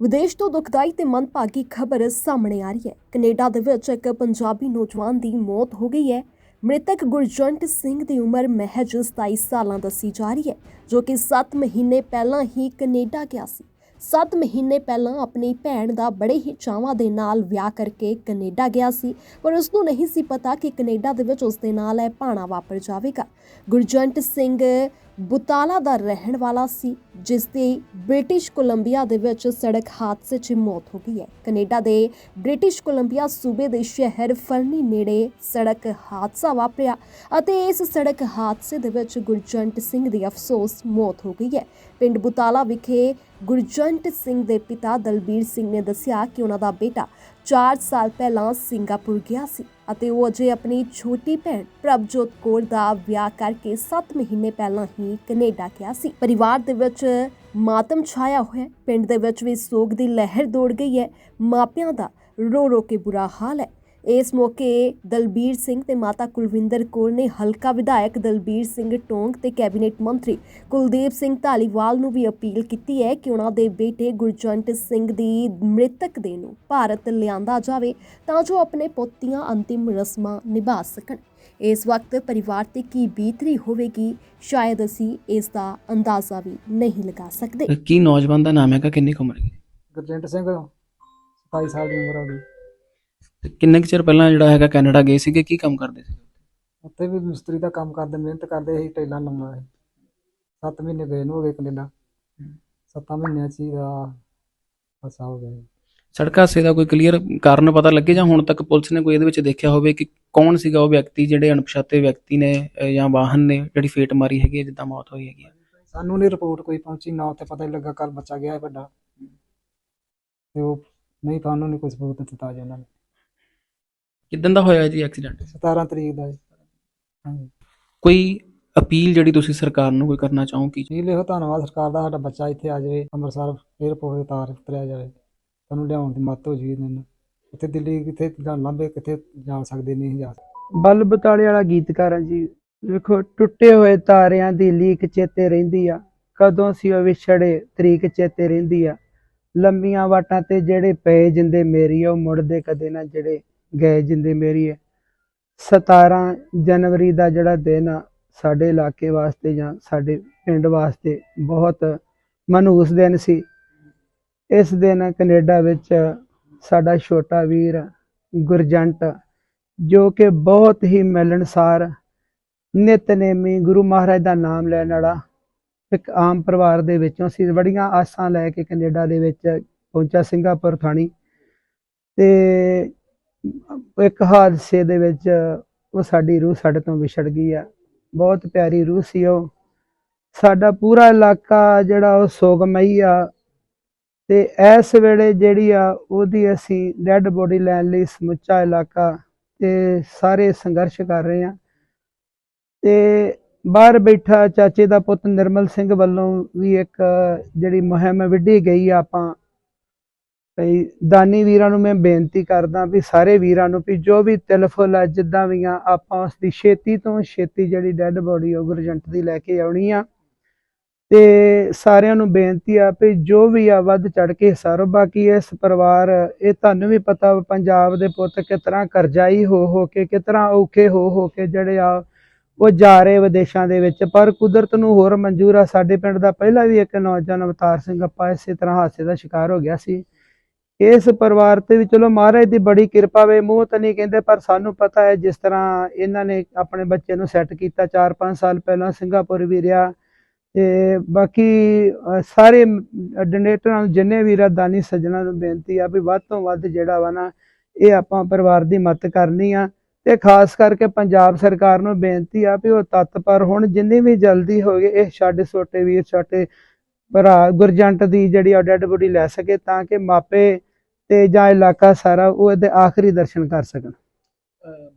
ਵਿਦੇਸ਼ ਤੋਂ ਦੁਖਦਾਈ ਤੇ ਮੰਦਭਾਗੀ ਖਬਰ ਸਾਹਮਣੇ ਆ ਰਹੀ ਹੈ। ਕੈਨੇਡਾ ਦੇ ਵਿੱਚ ਇੱਕ ਪੰਜਾਬੀ ਨੌਜਵਾਨ ਦੀ ਮੌਤ ਹੋ ਗਈ ਹੈ। ਮ੍ਰਿਤਕ ਗੁਰਜੰਟ ਸਿੰਘ ਦੀ ਉਮਰ ਮਹਿਜ 27 ਸਾਲਾਂ ਦੱਸੀ ਜਾ ਰਹੀ ਹੈ, ਜੋ ਕਿ 7 ਮਹੀਨੇ ਪਹਿਲਾਂ ਹੀ ਕੈਨੇਡਾ ਗਿਆ ਸੀ। 7 ਮਹੀਨੇ ਪਹਿਲਾਂ ਆਪਣੀ ਭੈਣ ਦਾ ਬੜੇ ਹੀ ਚਾਵਾਂ ਦੇ ਨਾਲ ਵਿਆਹ ਕਰਕੇ ਕੈਨੇਡਾ ਗਿਆ ਸੀ, ਪਰ ਉਸ ਨੂੰ ਨਹੀਂ ਸੀ ਪਤਾ ਕਿ ਕੈਨੇਡਾ ਦੇ ਵਿੱਚ ਉਸ ਦੇ ਨਾਲ ਇਹ ਭਾਣਾ ਵਾਪਰ ਜਾਵੇਗਾ। ਗੁਰਜੰਟ ਸਿੰਘ ਬੁਤਾਲਾ ਦਾ ਰਹਿਣ ਵਾਲਾ ਸੀ, ਜਿਸ ਦੀ ਬ੍ਰਿਟਿਸ਼ ਕੋਲੰਬੀਆ ਦੇ ਵਿੱਚ ਸੜਕ ਹਾਦਸੇ 'ਚ ਮੌਤ ਹੋ ਗਈ ਹੈ। ਕੈਨੇਡਾ ਦੇ ਬ੍ਰਿਟਿਸ਼ ਕੋਲੰਬੀਆ ਸੂਬੇ ਦੇ ਸ਼ਹਿਰ ਫਰਨੀ ਨੇੜੇ ਸੜਕ ਹਾਦਸਾ ਵਾਪਰਿਆ ਅਤੇ ਇਸ ਸੜਕ ਹਾਦਸੇ ਦੇ ਵਿੱਚ ਗੁਰਜੰਟ ਸਿੰਘ ਦੀ ਅਫਸੋਸ ਮੌਤ ਹੋ ਗਈ ਹੈ। ਪਿੰਡ ਬੁਤਾਲਾ ਵਿਖੇ ਗੁਰਜੰਟ ਸਿੰਘ ਦੇ ਪਿਤਾ ਦਲਬੀਰ ਸਿੰਘ ਨੇ ਦੱਸਿਆ ਕਿ ਉਹਨਾਂ ਦਾ ਬੇਟਾ 4 ਸਾਲ ਪਹਿਲਾਂ ਸਿੰਗਾਪੁਰ ਗਿਆ ਸੀ ਅਤੇ ਉਹ ਅਜੇ ਆਪਣੀ ਛੋਟੀ ਭੈਣ ਪ੍ਰਭਜੋਤ ਕੌਰ ਦਾ ਵਿਆਹ ਕਰਕੇ 7 ਮਹੀਨੇ ਪਹਿਲਾਂ ਹੀ ਕੈਨੇਡਾ ਗਿਆ ਸੀ। ਪਰਿਵਾਰ ਦੇ ਵਿੱਚ ਮਾਤਮ ਛਾਇਆ ਹੋਇਆ, ਪਿੰਡ ਦੇ ਵਿੱਚ ਵੀ ਸੋਗ ਦੀ ਲਹਿਰ ਦੌੜ ਗਈ ਹੈ। ਮਾਪਿਆਂ ਦਾ ਰੋ ਰੋ ਕੇ ਬੁਰਾ ਹਾਲ ਹੈ। ਇਸ ਮੌਕੇ ਦਲਬੀਰ ਸਿੰਘ ਤੇ ਮਾਤਾ ਕੁਲਵਿੰਦਰ ਕੌਰ ਨੇ ਹਲਕਾ ਵਿਧਾਇਕ ਦਲਬੀਰ ਸਿੰਘ ਟੋਂਗ ਤੇ ਕੈਬਨਿਟ ਮੰਤਰੀ ਕੁਲਦੀਪ ਸਿੰਘ ਢਾਲੀਵਾਲ ਨੂੰ ਵੀ ਅਪੀਲ ਕੀਤੀ ਹੈ ਕਿ ਉਹਨਾਂ ਦੇ ਬੇਟੇ ਗੁਰਜੰਟ ਸਿੰਘ ਦੀ ਮ੍ਰਿਤਕ ਦੇ ਨੂੰ ਭਾਰਤ ਲਿਆਂਦਾ ਜਾਵੇ ਤਾਂ ਜੋ ਆਪਣੇ ਪੁੱਤੀਆਂ ਅੰਤਿਮ ਰਸਮਾਂ ਨਿਭਾ ਸਕਣ। ਇਸ ਵਕਤ ਪਰਿਵਾਰ ਤੇ ਕੀ ਬੀਤਰੀ ਹੋਵੇਗੀ ਸ਼ਾਇਦ ਅਸੀਂ ਇਸ ਦਾ ਅੰਦਾਜ਼ਾ ਵੀ ਨਹੀਂ ਲਗਾ ਸਕਦੇ। ਕੀ ਨੌਜਵਾਨ ਦਾ ਨਾਮ ਹੈਗਾ? ਕਿੰਨੀ ਕੁ ਉਮਰ ਹੈ ਗੁਰਜੰਟ ਸਿੰਘ 27 ਸਾਲ ਦੀ ਉਮਰ ਉਹਦੀ। ਤੇ ਕਿੰਨੇ ਕੁ ਚਿਰ ਪਹਿਲਾਂ ਜਿਹੜਾ ਹੈਗਾ ਕੈਨੇਡਾ ਗਏ ਸੀਗੇ? ਕੀ ਕੰਮ ਕਰਦੇ ਸੀ ਉੱਥੇ ਵੀ ਮਿਸਤਰੀ ਦਾ ਕੰਮ ਕਰਦੇ ਮਿਹਨਤ ਕਰਦੇ ਸੀ ਟੈਲਾਂ ਲਾਉਣਾ ਹੈ 7 ਮਹੀਨੇ ਗਏ ਨੂੰ ਹੋ ਗਏ ਕੈਨੇਡਾ। 7 ਮਹੀਨਿਆਂ ਚ ਹੀ ਦਾ ਫਸਾ ਹੋ ਗਿਆ ਸੜਕ ਹਾਦਸੇ ਦਾ ਕੋਈ ਕਲੀਅਰ ਕਾਰਨ ਪਤਾ ਲੱਗੇ ਜਾਂ ਹੁਣ ਤੱਕ ਪੁਲਿਸ ਨੇ ਕੋਈ ਇਹਦੇ ਵਿੱਚ ਦੇਖਿਆ ਹੋਵੇ ਕਿ ਕੌਣ ਸੀਗਾ ਉਹ ਵਿਅਕਤੀ ਜਿਹੜੇ ਅਣਪਛਾਤੇ ਵਿਅਕਤੀ ਨੇ ਜਾਂ ਵਾਹਨ ਨੇ ਜਿਹੜੀ ਫੇਟ ਮਾਰੀ ਹੈਗੀ ਜਿੱਦਾਂ ਮੌਤ ਹੋਈ ਹੈਗੀ ਸਾਨੂੰ ਨਹੀਂ ਰਿਪੋਰਟ ਕੋਈ ਪਹੁੰਚੀ ਨਾ ਉੱਥੇ ਪਤਾ ਹੀ ਲੱਗਾ ਕੱਲ ਬੱਚਾ ਗਿਆ ਹੈ ਵੱਡਾ। ਤੇ ਉਹ ਨਹੀਂ ਨਹੀਂ ਕੋਈ ਸਬੂਤ ਦਿੱਤਾ ਜੀ ਉਹਨਾਂ ਨੇ। ਕਿਦਾਂ ਦਾ ਹੋਇਆ ਜੀ ਐਕਸੀਡੈਂਟ 17 ਤਰੀਕ ਦਾ ਜੀ। ਹਾਂਜੀ। ਕੋਈ ਅਪੀਲ ਜਿਹੜੀ ਤੁਸੀਂ ਸਰਕਾਰ ਨੂੰ ਕੋਈ ਕਰਨਾ ਚਾਹੋ ਕਿ? ਜੀ ਲਿਓ ਧੰਨਵਾਦ ਸਰਕਾਰ ਦਾ ਸਾਡਾ ਬੱਚਾ ਇੱਥੇ ਆ ਜਾਵੇ ਅੰਮ੍ਰਿਤਸਰ 에ਅਰਪੋਰਟ ਤੇ ਤਾਰ ਉਤਰਿਆ ਜਾਵੇ। ਸਾਨੂੰ ਲਿਆਉਣ ਦੀ ਮਦਦ ਹੋ ਜੀ ਇਹਨਾਂ ਨੂੰ। ਉੱਥੇ ਦਿੱਲੀ ਕਿੱਥੇ ਲਾਂਬੇ ਕਿੱਥੇ ਜਾ ਸਕਦੇ ਨਹੀਂ ਜਾ ਸਕਦੇ। ਬਲ ਬਤਾਲੇ ਵਾਲਾ ਗੀਤਕਾਰ ਆ ਜੀ। ਵੇਖੋ ਟੁੱਟੇ ਹੋਏ ਤਾਰਿਆਂ ਦੀ ਲੀਕ ਚੇਤੇ ਰਹਿੰਦੀ ਆ। ਕਦੋਂ ਸੀ ਉਹ ਵਿਛੜੇ ਤਰੀਕ ਚੇਤੇ ਰਹਿੰਦੀ ਆ। ਲੰਮੀਆਂ ਵਾਟਾਂ ਤੇ ਜਿਹੜੇ ਪਏ ਜਿੰਦੇ ਮੇਰੀ ਉਹ ਮੁੜਦੇ ਕਦੇ ਨਾ ਜਿਹੜੇ। ਗਏ ਜਿੰਦੇ ਮੇਰੀ ਹੈ। 17 ਜਨਵਰੀ ਦਾ ਜਿਹੜਾ ਦਿਨ ਆ, ਸਾਡੇ ਇਲਾਕੇ ਵਾਸਤੇ ਜਾਂ ਸਾਡੇ ਪਿੰਡ ਵਾਸਤੇ ਬਹੁਤ ਮਨਹੂਸ ਦਿਨ ਸੀ। ਇਸ ਦਿਨ ਕੈਨੇਡਾ ਵਿੱਚ ਸਾਡਾ ਛੋਟਾ ਵੀਰ ਗੁਰਜੰਟ, ਜੋ ਕਿ ਬਹੁਤ ਹੀ ਮਿਲਣਸਾਰ, ਨਿਤਨੇਮੀ ਗੁਰੂ ਮਹਾਰਾਜ ਦਾ ਨਾਮ ਲੈਣ ਵਾਲਾ, ਇੱਕ ਆਮ ਪਰਿਵਾਰ ਦੇ ਵਿੱਚੋਂ ਸੀ। ਬੜੀਆਂ ਆਸਾਂ ਲੈ ਕੇ ਕੈਨੇਡਾ ਦੇ ਵਿੱਚ ਪਹੁੰਚਾ ਸਿੰਗਾਪੁਰ ਥਾਣੀ। ਤੇ ਇੱਕ ਹਾਦਸੇ ਦੇ ਵਿੱਚ ਉਹ ਸਾਡੀ ਰੂਹ ਸਾਡੇ ਤੋਂ ਵਿਛੜ ਗਈ ਆ। ਬਹੁਤ ਪਿਆਰੀ ਰੂਹ ਸੀ ਉਹ। ਸਾਡਾ ਪੂਰਾ ਇਲਾਕਾ ਜਿਹੜਾ ਉਹ ਸੋਗਮਈ ਆ ਤੇ ਇਸ ਵੇਲੇ ਜਿਹੜੀ ਆ ਉਹਦੀ ਅਸੀਂ ਡੈੱਡ ਬੋਡੀ ਲੈਣ ਲਈ ਸਮੁੱਚਾ ਇਲਾਕਾ ਤੇ ਸਾਰੇ ਸੰਘਰਸ਼ ਕਰ ਰਹੇ ਆ। ਤੇ ਬਾਹਰ ਬੈਠਾ ਚਾਚੇ ਦਾ ਪੁੱਤ ਨਿਰਮਲ ਸਿੰਘ ਵੱਲੋਂ ਵੀ ਇੱਕ ਜਿਹੜੀ ਮੁਹਿੰਮ ਵਿੱਢੀ ਗਈ ਆ ਆਪਾਂ ਭਈ ਦਾਨੀ ਵੀਰਾਂ ਨੂੰ ਮੈਂ ਬੇਨਤੀ ਕਰਦਾ ਵੀ ਸਾਰੇ ਵੀਰਾਂ ਨੂੰ ਵੀ ਜੋ ਵੀ ਤਿਲਫੁਲ ਆ ਜਿੱਦਾਂ ਵੀ ਆ ਆਪਾਂ ਉਸ ਦੀ ਛੇਤੀ ਤੋਂ ਛੇਤੀ ਜਿਹੜੀ ਡੈੱਡ ਬੋਡੀ ਉਹ ਗੁਰਜੰਟ ਦੀ ਲੈ ਕੇ ਆਉਣੀ ਆ। ਤੇ ਸਾਰਿਆਂ ਨੂੰ ਬੇਨਤੀ ਆ ਵੀ ਜੋ ਵੀ ਆ, ਵੱਧ ਚੜ ਕੇ ਸਾਰੋ ਬਾਕੀ ਇਸ ਪਰਿਵਾਰ, ਇਹ ਤੁਹਾਨੂੰ ਵੀ ਪਤਾ ਪੰਜਾਬ ਦੇ ਪੁੱਤ ਕਿਸ ਤਰ੍ਹਾਂ ਕਰਜ਼ਾਈ ਹੋ ਹੋ ਕੇ, ਕਿਸ ਤਰ੍ਹਾਂ ਔਖੇ ਹੋ ਹੋ ਕੇ ਜਿਹੜੇ ਆ, ਉਹ ਜਾ ਰਹੇ ਵਿਦੇਸ਼ਾਂ ਦੇ ਵਿੱਚ। ਪਰ ਕੁਦਰਤ ਨੂੰ ਹੋਰ ਮਨਜ਼ੂਰ ਆ, ਸਾਡੇ ਪਿੰਡ ਦਾ ਪਹਿਲਾਂ ਵੀ ਇੱਕ ਨੌਜਵਾਨ ਅਵਤਾਰ ਸਿੰਘ ਆਪਾਂ ਇਸੇ ਤਰ੍ਹਾਂ ਹਾਦਸੇ ਦਾ ਸ਼ਿਕਾਰ ਹੋ ਗਿਆ ਸੀ। ਇਸ ਪਰਿਵਾਰ ਤੇ ਵੀ ਚਲੋ ਮਹਾਰਾਜ ਦੀ ਬੜੀ ਕਿਰਪਾ ਵੇ, ਮੂੰਹ ਤਾਂ ਨਹੀਂ ਕਹਿੰਦੇ, ਪਰ ਸਾਨੂੰ ਪਤਾ ਹੈ ਜਿਸ ਤਰ੍ਹਾਂ ਇਹਨਾਂ ਨੇ ਆਪਣੇ ਬੱਚੇ ਨੂੰ ਸੈੱਟ ਕੀਤਾ 4-5 ਸਾਲ ਪਹਿਲਾਂ, ਸਿੰਗਾਪੁਰ ਵੀ ਰਿਹਾ ਤੇ ਬਾਕੀ ਸਾਰੇ ਡੋਨੇਟਰਾਂ ਨੂੰ ਜਿੰਨੇ ਵੀ ਦਾਨੀ ਸੱਜਣਾ ਨੂੰ ਬੇਨਤੀ ਆ ਵੀ ਵੱਧ ਤੋਂ ਵੱਧ ਜਿਹੜਾ ਵਾ ਨਾ, ਇਹ ਆਪਾਂ ਪਰਿਵਾਰ ਦੀ ਮਦਦ ਕਰਨੀ ਆ ਤੇ ਖਾਸ ਕਰਕੇ ਪੰਜਾਬ ਸਰਕਾਰ ਨੂੰ ਬੇਨਤੀ ਆ ਵੀ ਉਹ ਤਤਪਰ ਹੁਣ, ਜਿੰਨੀ ਵੀ ਜਲਦੀ ਹੋਵੇ ਇਹ ਛੱਡ ਛੋਟੇ ਵੀਰ, ਛੋਟੇ ਭਰਾ ਗੁਰਜੰਟ ਦੀ ਜਿਹੜੀ ਆ ਡੈਡ ਬੋਡੀ ਲੈ ਸਕੇ ਤਾਂ ਕਿ ਮਾਪੇ ਤੇ ਜਾਂ ਇਲਾਕਾ ਸਾਰਾ ਉਹ ਇਹਦੇ ਆਖਰੀ ਦਰਸ਼ਨ ਕਰ ਸਕਣ।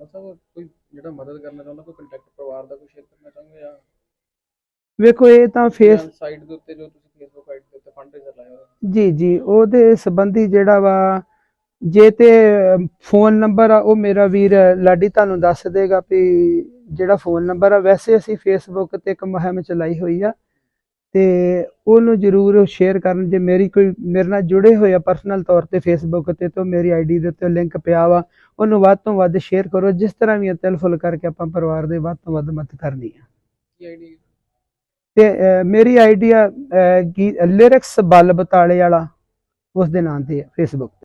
ਮਤਲਬ ਕੋਈ ਜਿਹੜਾ ਮਦਦ ਕਰਨਾ ਚਾਹੁੰਦਾ ਕੋਈ ਕੰਟੈਕਟ ਪਰਿਵਾਰ ਦਾ ਕੋਈ ਸ਼ੇਅਰ ਕਰਨਾ ਚਾਹੁੰਦੇ ਜਾਂ ਵੇਖੋ ਇਹ ਤਾਂ ਫੇਸ ਸਾਈਟ ਦੇ ਉੱਤੇ ਜੋ ਤੁਸੀਂ ਫੇਸਬੁੱਕ ਆਈਡੀ ਦੇ ਉੱਤੇ ਫੰਡ ਰੇਜ਼ਰ ਲਾਇਆ ਜੀ ਜੀ ਉਹਦੇ ਸੰਬੰਧੀ ਜਿਹੜਾ ਵਾ ਜੇ ਤੇ ਫੋਨ ਨੰਬਰ ਆ ਉਹ ਮੇਰਾ ਵੀਰ ਲਾਡੀ ਤੁਹਾਨੂੰ ਦੱਸ ਦੇਗਾ ਵੀ ਜਿਹੜਾ ਫੋਨ ਨੰਬਰ ਆ ਵੈਸੇ ਅਸੀਂ ਫੇਸਬੁੱਕ ਤੇ ਇੱਕ ਮੁਹਿੰਮ ਚਲਾਈ ਹੋਈ ਆ। ਤੇ ਉਹਨੂੰ ਜਰੂਰ ਸ਼ੇਅਰ ਕਰਨ ਜੇ ਮੇਰੀ ਕੋਈ ਮੇਰੇ ਨਾਲ ਜੁੜੇ ਹੋਏ ਆ ਪਰਸਨਲ ਤੌਰ ਤੇ ਫੇਸਬੁੱਕ ਤੇ ਤੋਂ ਮੇਰੀ ਆਈਡੀ ਦੇ ਉੱਤੇ ਲਿੰਕ ਪਿਆ ਵਾ ਉਹਨੂੰ ਵੱਧ ਤੋਂ ਵੱਧ ਸ਼ੇਅਰ ਕਰੋ ਜਿਸ ਤਰ੍ਹਾਂ ਵੀ ਤਿਲ ਫੁੱਲ ਕਰਕੇ ਆਪਾਂ ਪਰਿਵਾਰ ਦੇ ਵੱਧ ਤੋਂ ਵੱਧ ਮਦਦ ਕਰਨੀ ਆ। ਤੇ ਮੇਰੀ ਆਈਡੀ ਆ ਲਿਰਿਕਸ ਬਲ ਬਤਾਲੇ ਵਾਲਾ ਉਸ ਦੇ ਨਾਂ ਤੇ ਹੈ ਫੇਸਬੁੱਕ